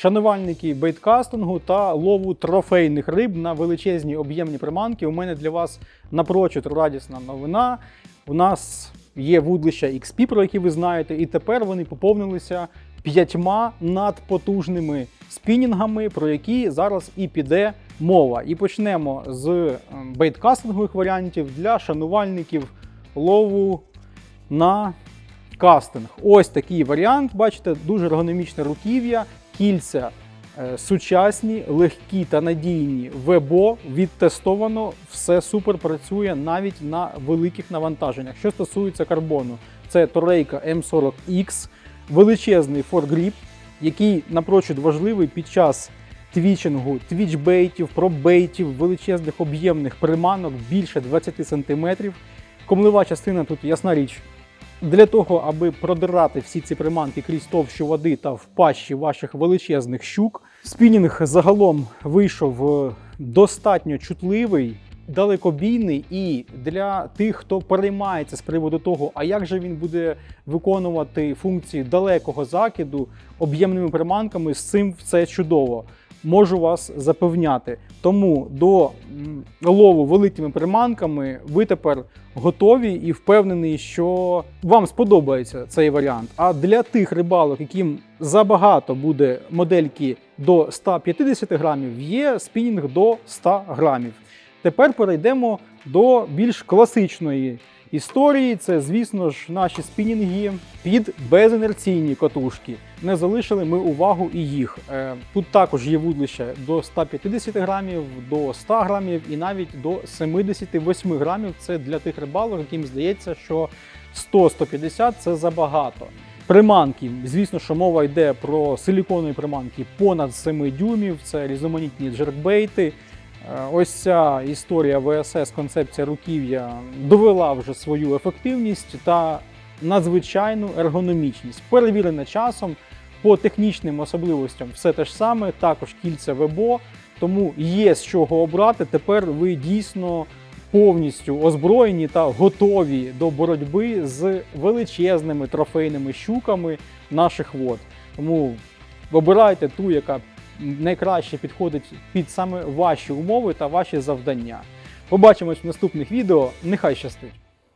Шанувальники бейткастингу та лову трофейних риб на величезні об'ємні приманки. У мене для вас напрочуд радісна новина. У нас є вудлища XP, про які ви знаєте, і тепер вони поповнилися п'ятьма надпотужними спінінгами, про які зараз і піде мова. І почнемо з ем, бейткастингових варіантів для шанувальників лову на кастинг. Ось такий варіант. Бачите, дуже ергономічне руків'я, кільця е, сучасні, легкі та надійні. Вебо відтестовано, все супер працює навіть на великих навантаженнях. Що стосується карбону, це Торейка M40X, величезний форгріп, який напрочуд важливий під час твічингу, твічбейтів, пробейтів, величезних об'ємних приманок більше 20 см. Комлева частина тут ясна річ. Для того, аби продирати всі ці приманки крізь товщу води та в пащі ваших величезних щук, спінінг загалом вийшов е, достатньо чутливий, далекобійний, і для тих, хто переймається з приводу того, а як же він буде виконувати функції далекого закиду об'ємними приманками, з цим все чудово. Можу вас запевняти. Тому до лову великими приманками ви тепер готові і впевнений, що вам сподобається цей варіант. А для тих рибалок, яким забагато буде модельки до 150 грамів, є спінінг до 100 грамів. Тепер перейдемо до більш класичної історії. Це, звісно ж, наші спінінги під безінерційні катушки. Не залишили ми увагу і їх. Е, Тут також є вудлища до 150 грамів, до 100 грамів і навіть до 78 грамів. Це для тих рибалок, яким здається, що 100-150 це забагато. Приманки, звісно, що мова йде про силіконові приманки понад 7 дюймів, це різноманітні джеркбейти. Е, Ось ця історія ВСС, концепція руків'я довела вже свою ефективність та надзвичайну ергономічність. Перевірена часом по технічним особливостям все те ж саме, також кільця ВЕБО, тому є з чого обрати. Тепер ви дійсно повністю озброєні та готові до боротьби з величезними трофейними щуками наших вод. Тому обирайте ту, яка найкраще підходить під саме ваші умови та ваші завдання. Побачимось в наступних відео. Нехай щастить!